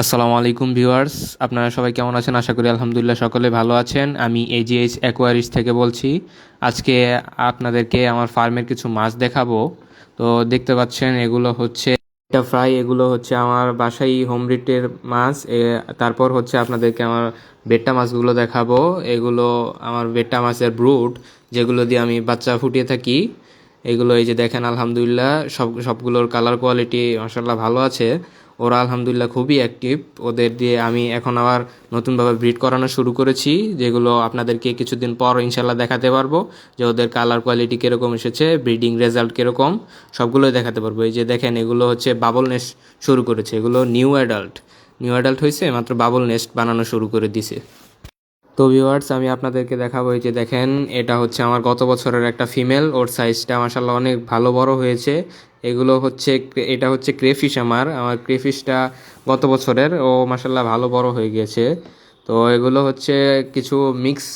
আসসালামু আলাইকুম ভিউয়ার্স, আপনারা সবাই কেমন আছেন? আশা করি আলহামদুলিল্লাহ সকলে ভালো আছেন। আমি এজিএইচ অ্যাকোয়ারিস থেকে বলছি। আজকে আপনাদেরকে আমার ফার্মের কিছু মাছ দেখাবো। তো দেখতে পাচ্ছেন, এগুলো হচ্ছে এটা ফ্রাই এগুলো হচ্ছে আমার বাসাই হোম ব্রিডের মাছ। তারপর হচ্ছে আপনাদেরকে আমার বেট্টা মাছগুলো দেখাবো। এগুলো আমার বেট্টা মাছের ব্রুট যেগুলো দিয়ে আমি বাচ্চা ফুটিয়ে থাকি। এগুলো এই যে দেখেন, আলহামদুলিল্লাহ, সব, সবগুলোর কালার কোয়ালিটি মাসাল্লাহ ভালো আছে। ওরা আলহামদুলিল্লাহ খুবই অ্যাক্টিভ ওদের দিয়ে আমি এখন আবার নতুনভাবে ব্রিড করানো শুরু করেছি, যেগুলো আপনাদেরকে কিছুদিন পর ইনশাল্লাহ দেখাতে পারব যে ওদের কালার কোয়ালিটি কীরকম এসেছে ব্রিডিং রেজাল্ট কীরকম, সবগুলোই দেখাতে পারব। এই যে দেখেন, এগুলো হচ্ছে বাবল নেস্ট শুরু করেছে, এগুলো নিউ অ্যাডাল্ট নিউ অ্যাডাল্ট হয়েছে মাত্র বাবল নেস্ট বানানো শুরু করে দিছে। তো ভিউয়ার্স আমি আপনাদেরকে দেখাবো এই যে দেখেন, এটা হচ্ছে আমার গত বছরের একটা ফিমেল ওর সাইজটা মাসাল্লাহ অনেক ভালো বড় হয়েছে। এগুলো হচ্ছে, এটা হচ্ছে ক্রেফিশ আমার। আমার ক্রেফিশটা গত বছরের, ও মাসাল্লাহ ভালো বড় হয়ে গিয়েছে। তো এগুলো হচ্ছে কিছু মিক্স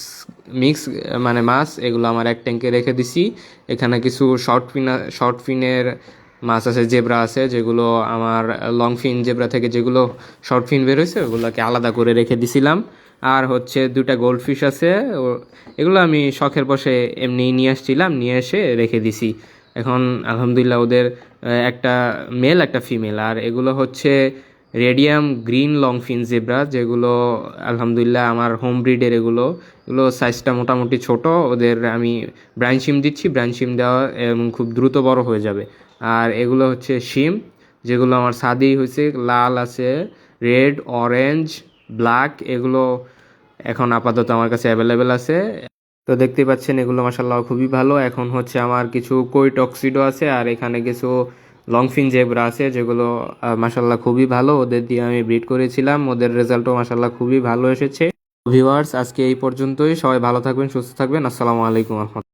মিক্স মানে মাছ, এগুলো আমার এক ট্যাঙ্কে রেখে দিছি। এখানে কিছু শর্ট ফিন শর্ট ফিনের মাছ আছে, জেব্রা আছে, যেগুলো আমার লং ফিন জেব্রা থেকে যেগুলো শর্ট ফিন বের হয়েছে, ওগুলোকে আলাদা করে রেখে দিছিলাম। আর হচ্ছে দুটা গোল্ড ফিশ আছে, ও- এগুলো আমি শখের বসে এমনি নিয়ে আসছিলাম, নিয়ে এসে রেখে দিছি। এখন আলহামদুলিল্লাহ ওদের একটা মেল একটা ফিমেল আর এগুলো হচ্ছে radium green long fin zebra, যেগুলো আলহামদুলিল্লাহ আমার হোম ব্রিডের এগুলো। এগুলো সাইজটা মোটামুটি ছোট, ওদের আমি ব্রাইন শিম দিচ্ছি ব্রাইন শিম দেওয়া এবং খুব দ্রুত বড় হয়ে যাবে। আর এগুলো হচ্ছে শিম যেগুলো আমার সাদেই হয়েছে, লাল আছে রেড অরেঞ্জ ব্ল্যাক এগুলো এখন আপাতত আমার কাছে অ্যাভেলেবেল আছে। তো দেখতেই পাচ্ছেন এগুলো মাসাল্লাহ খুবই ভালো। এখন হচ্ছে আমার কিছু কই টক্সিডো আছে, আর এখানে কিছু লংফিন জেব্রা আছে, যেগুলো মাসাল্লাহ খুবই ভালো। ওদের দিয়ে আমি ব্রিড করেছিলাম। ওদের রেজাল্টও মাসাল্লাহ খুবই ভালো এসেছে। ভিউয়ার্স আজকে এই পর্যন্তই। সবাই ভালো থাকবেন, সুস্থ থাকবেন। আসসালামু আলাইকুম রহমতুল্লাহ।